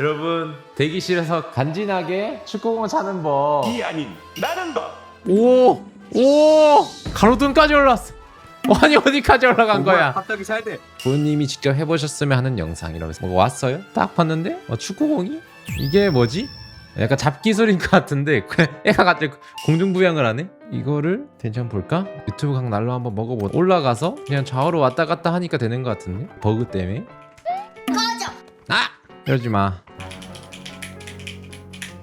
여러분 대기실에서 간지나게 축구공 차는 법. 이 아닌 나는 법. 오! 오! 가로등까지 올랐어. 어, 아니 어디까지 올라간 거야? 갑자기 잘 돼. 부모님이 직접 해보셨으면 하는 영상 이러면서 뭐 왔어요? 딱 봤는데 어, 축구공이 이게 뭐지? 약간 잡기술인 것 같은데 애가 갑자기 공중부양을 하네? 이거를 괜찮 볼까? 유튜브 각 날로 한번 먹어보 올라가서 그냥 좌우로 왔다 갔다 하니까 되는 것 같은데 버그 때문에 꺼져! 아! 이러지 마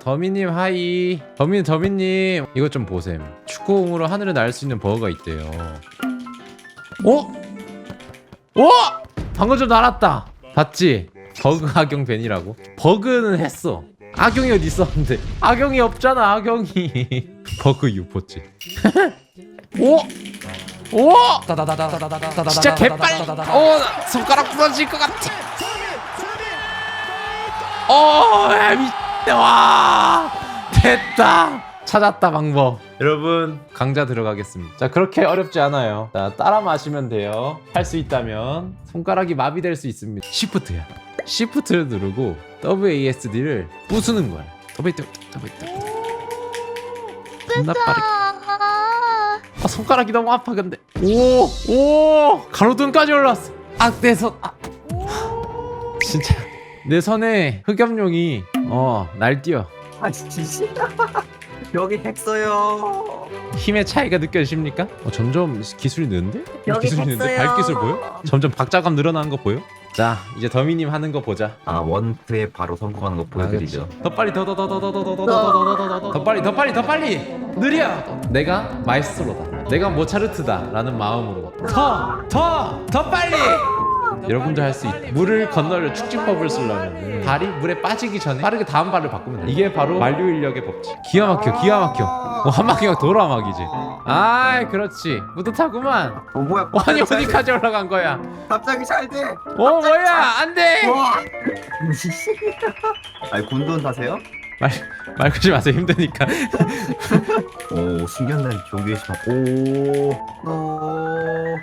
더미님 하이. 더미 더미님 이것 좀 보셈. 축구공으로 하늘을 날 수 있는 버거가 있대요. 어? 어? 방금 좀 날았다. 봤지? 버그 악용 벤이라고? 버그는 했어. 악용이 어디 있었는데? 악용이 없잖아 악용이. 버그 유포지. 오? 오! 진짜 개빨리 오 손가락 부러질 것 같아. 오 야, 미... 와 됐다. 찾았다 방법. 여러분. 강좌 들어가겠습니다. 자 그렇게 어렵지 않아요. 자 따라 마시면 돼요. 할 수 있다면 손가락이 마비될 수 있습니다. 시프트야. 시프트를 누르고 WASD를 부수는 거야. 더블트 더블트 겁나 빠르게. 아. 손가락이 너무 아파 근데. 오오 가로등까지 올라왔어. 아내손 아. 진짜 내 손에 흑염룡이 어 날뛰어 아 진짜. 여기 핵 써요. 힘의 차이가 느껴지십니까? 어, 점점 기술이 느는데? 여기 기술이 느는데? 됐어요. 발기술 보여? 점점 박자감 늘어나는 거 보여? 자 이제 더미님 하는 거 보자 아 원투에 바로 성공하는 거 보여드리죠. 더 빨리 더 더 더 더 더 더 더 더 더 더더더 빨리 더 빨리 더 빨리 느려 내가 마이스트로다 내가 모차르트다 라는 마음으로 더 더 더 빨리 여러분도 할 수 있다 물을 건널 축지법을 쓰려면 발이 물에 빠지기 전에 빠르게 다음 발을 바꾸면 돼 이게 바로 만류 인력의 법칙 기가 막혀 기가 막혀 어, 한 바퀴가 돌아 막 이제 아이 그렇지 뿌듯하구만 어 뭐야? 어, 아니 어디까지 올라간 거야 갑자기 잘 돼. 어 뭐야 안 돼 와. 아니 군돈 사세요? 말, 말 걸지 마세요 힘드니까 오 조교의 시간. 오. 오.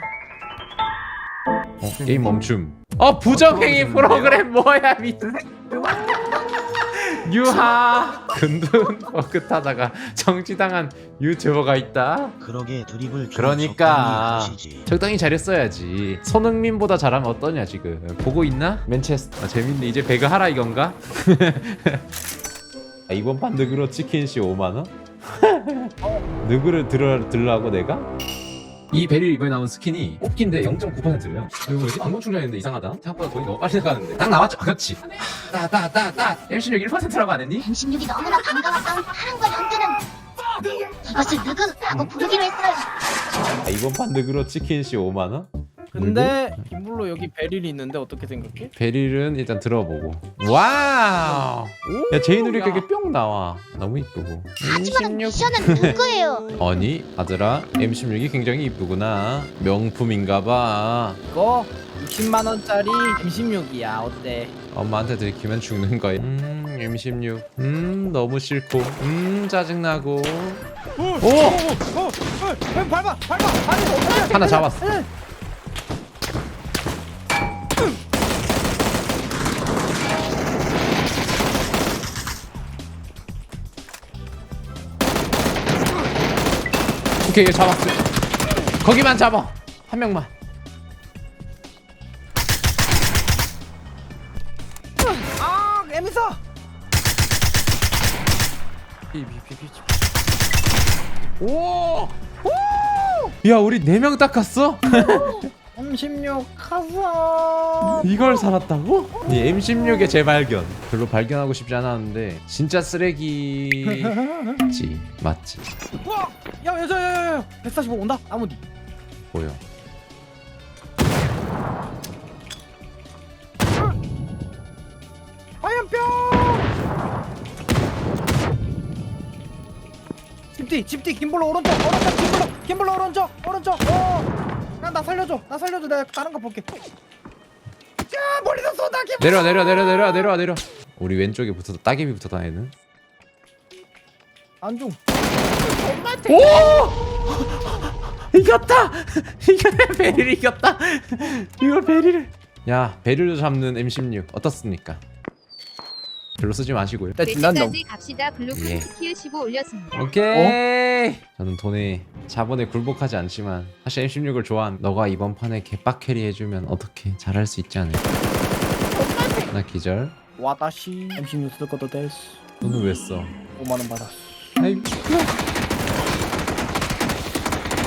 어, 게임 멈춤. 어 부정행위 프로그램 뭐야 미친. 유하 근둔 버그 타다가 정지당한 유튜버가 있다. 그러게 드립을 좀 그러니까 적당히 하시지. 적당히 잘했어야지. 손흥민보다 잘하면 어떠냐 지금. 보고 있나? 맨체스터. 아, 재밌네. 이제 배그 하라 이건가? 아, 이번 판 느그로 치킨씨 5만 원? 느그를 들어 들라고 내가? 이 베릴 이번에 나온 스킨이 뽑기인데 0.9%래요. 이거 뭐지? 방금 충전했는데 이상하다. 생각보다 돈이 너무 빨리 나가는데. 딱 나왔죠? 아, 그렇지. 따따따따 MC력 1%라고 안 했니? M16이 너무나 반가웠던 사랑과 연주는 이것을 누구라고 부르기로 했어요. 아, 이번 판 느그로 치킨씨 5만 원? 근데 김물로 여기 베릴이 있는데 어떻게 생각해? 베릴은 일단 들어보고. 와우. 야 야. 가게 뿅 나와. 너무 이쁘고. 하지만 미션은 누구예요? 아니 아들아 M16이 굉장히 이쁘구나. 명품인가봐. 이거 60만 원짜리 M16이야 어때? 엄마한테 들키면 죽는 거야. 음, M16. 음, 너무 싫고. 음, 짜증나고. 오! 밟아 밟아 아니 하나 잡았어. 오케이, 얘 잡았어. 거기만 잡아. 한 명만. 아 에미사 오! 야, 우리 네명 닦았어? M16 가자 이걸 살았다고? 이 M16의 재발견. 별로 발견하고 싶지 않았는데 진짜 쓰레기지. 맞지? 우와! 야 야 야 야 야 145 온다? 뒤 보여. 화염병! 집뒤 집뒤 김블로 오른쪽 오른쪽 김블로 김블로 오른쪽 오른쪽. 어 야 나 살려줘. 나 살려줘. 내가 다른 거 볼게. 야 멀리서 쏜다 김 내려 내려 내려 내려 내려 내려 우리 왼쪽에 붙어서 따개비 붙어 다니는. 안중. 오! 이겼다! 이거 베릴 이겼다? 이거 베릴 야 베릴도 잡는 M16 어떻습니까? 별로 쓰지 마시고요. 나 진난다 매치까지 갑시다. 블루크 예. 스킬 15 올렸습니다. 오케이. 저는 돈에 자본에 굴복하지 않지만 사실 M16을 좋아한 너가 이번 판에 개빡 캐리 해주면 어떻게 잘할 수 있지 않을까 나 기절 와다시 M16 쓸 것도 됐어 돈은 왜 써? 5만원 받았어 아이.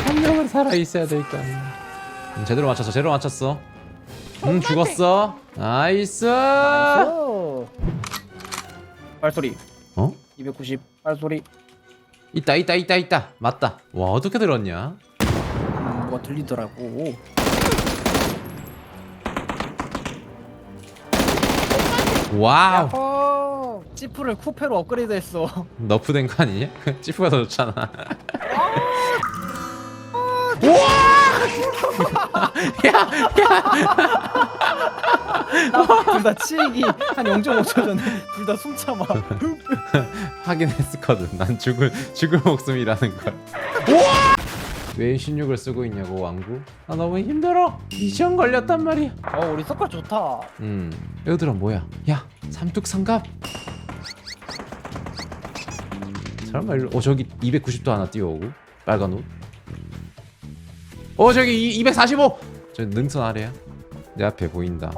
한 명은 살아 있어야 되니까. 음, 제대로 맞췄어. 제대로 맞췄어. 음 죽었어. 나이스. 나이스 발소리 어? 290 발소리 있다 있다 있다 있다. 맞다. 와 어떻게 들었냐? 음, 뭐가 들리더라고 와우. 야호 지프를 쿠페로 업그레이드 했어 너프된 거 아니냐? 찌푸가 더 좋잖아. 둘다 치익이 한 0.5초 전에 둘 다 숨 참아 하긴 했었거든. 난 죽을 죽을 목숨이라는 걸. 왜 16을 쓰고 있냐고 왕구? 나 너무 힘들어. 미션 걸렸단 말이야. 어 우리 서클 좋다 음 얘들아 뭐야 야 삼뚝 삼갑 설마 일로 어 저기 290도 하나 뛰어오고 빨간 옷 어 저기 이, 245! 저 능선 아래야 내 앞에 보인다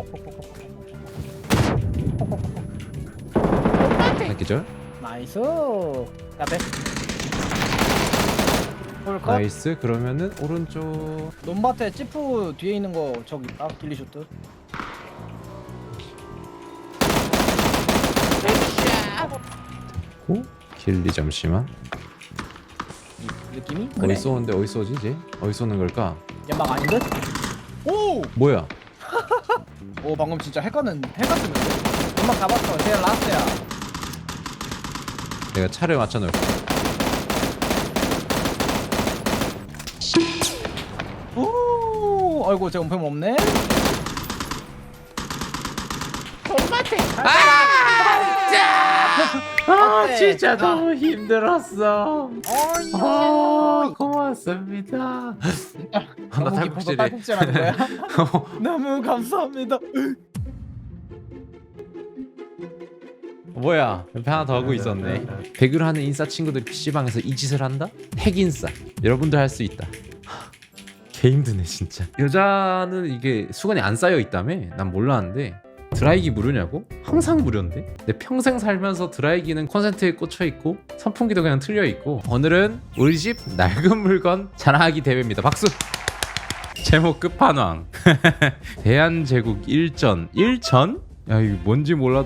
기절. 나이스. 야배 홀컷 나이스. 그러면은 오른쪽. 논밭에 지프 뒤에 있는 거 저기 있다 딜리쇼트. 고 길리 잠시만. 이 느낌이? 어디 쏘는데 어디 쏘지 이제? 어디 쏘는 걸까? 연막 아닌 듯? 오! 뭐야? 오 방금 진짜 핵가는 핵같은데 연막 잡았어. 제일 라스트야 내가 차를 맞춰 놓을게. 오 아이고 제 원팸 없네? 아! 어때? 진짜 아. 너무 힘들었어. 아 고맙습니다. 아, 나 너무 깊어서 탈북질해 딸꾹질 하는 거야? 너무 감사합니다 뭐야? 옆에 하나 더 하고 있었네. 배그를 하는 인싸 친구들이 PC방에서 이 짓을 한다? 핵인싸. 여러분들 할 수 있다. 하, 개 힘드네 진짜. 여자는 이게 수건이 안 쌓여 있다며? 난 몰랐는데. 드라이기 무료냐고? 항상 무료인데? 내 평생 살면서 드라이기는 콘센트에 꽂혀 있고 선풍기도 그냥 틀려 있고. 오늘은 우리 집 낡은 물건 자랑하기 대회입니다. 박수! 제목 끝판왕. 대한제국 일전. 일전? 야 이거 뭔지 몰라